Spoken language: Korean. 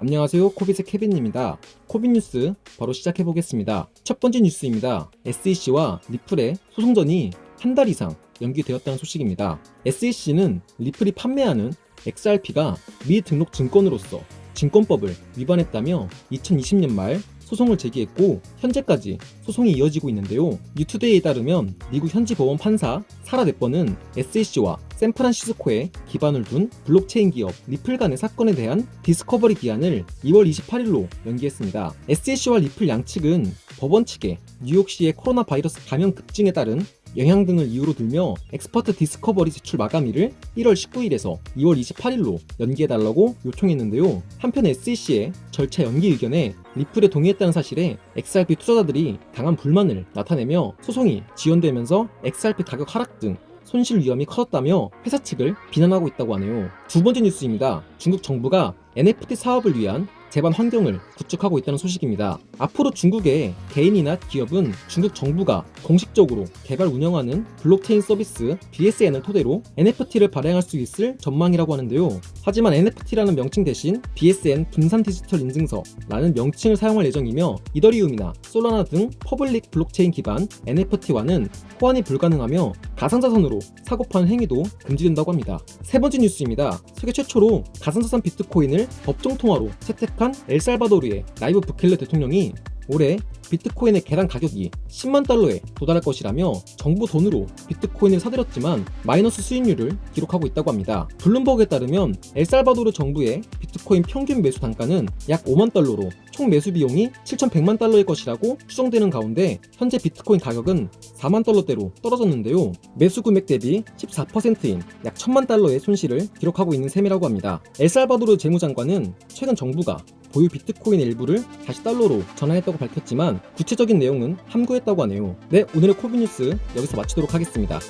안녕하세요. 코빗의 케빈입니다. 코빗 뉴스 바로 시작해 보겠습니다. 첫 번째 뉴스입니다. SEC와 리플의 소송전이 한 달 이상 연기되었다는 소식입니다. SEC는 리플이 판매하는 XRP가 미등록 증권으로서 증권법을 위반했다며 2020년 말 소송을 제기했고 현재까지 소송이 이어지고 있는데요. 뉴투데이에 따르면 미국 현지 법원 판사 사라 네번은 SEC와 샌프란시스코에 기반을 둔 블록체인 기업 리플 간의 사건에 대한 디스커버리 기한을 2월 28일로 연기했습니다. SEC와 리플 양측은 법원 측에 뉴욕시의 코로나 바이러스 감염 급증에 따른 영향 등을 이유로 들며 엑스퍼트 디스커버리 제출 마감일을 1월 19일에서 2월 28일로 연기해달라고 요청했는데요. 한편 SEC의 절차 연기 의견에 리플에 동의했다는 사실에 XRP 투자자들이 강한 불만을 나타내며 소송이 지연되면서 XRP 가격 하락 등 손실 위험이 커졌다며 회사 측을 비난하고 있다고 하네요. 두 번째 뉴스입니다. 중국 정부가 NFT 사업을 위한 제반 환경을 구축하고 있다는 소식입니다. 앞으로 중국의 개인이나 기업은 중국 정부가 공식적으로 개발 운영하는 블록체인 서비스 BSN을 토대로 NFT를 발행할 수 있을 전망이라고 하는데요. 하지만 NFT라는 명칭 대신 BSN 분산 디지털 인증서라는 명칭을 사용할 예정이며 이더리움이나 솔라나 등 퍼블릭 블록체인 기반 NFT와는 호환이 불가능하며 가상자산으로 사고 파는 행위도 금지된다고 합니다. 세 번째 뉴스입니다. 세계 최초로 가상자산 비트코인을 법정 통화로 채택한 엘살바도르의 나이브 부켈레 대통령이 올해 비트코인의 계란 가격이 10만 달러에 도달할 것이라며 정부 돈으로 비트코인을 사들였지만 마이너스 수익률을 기록하고 있다고 합니다. 블룸버그에 따르면 엘살바도르 정부의 비트코인 평균 매수 단가는 약 5만 달러로 총 매수 비용이 7,100만 달러일 것이라고 추정되는 가운데 현재 비트코인 가격은 4만 달러대로 떨어졌는데요. 매수 금액 대비 14%인 약 1,000만 달러의 손실을 기록하고 있는 셈이라고 합니다. 엘살바도르 재무장관은 최근 정부가 보유 비트코인의 일부를 다시 달러로 전환했다고 밝혔지만 구체적인 내용은 함구했다고 하네요. 네, 오늘의 코비뉴스 여기서 마치도록 하겠습니다.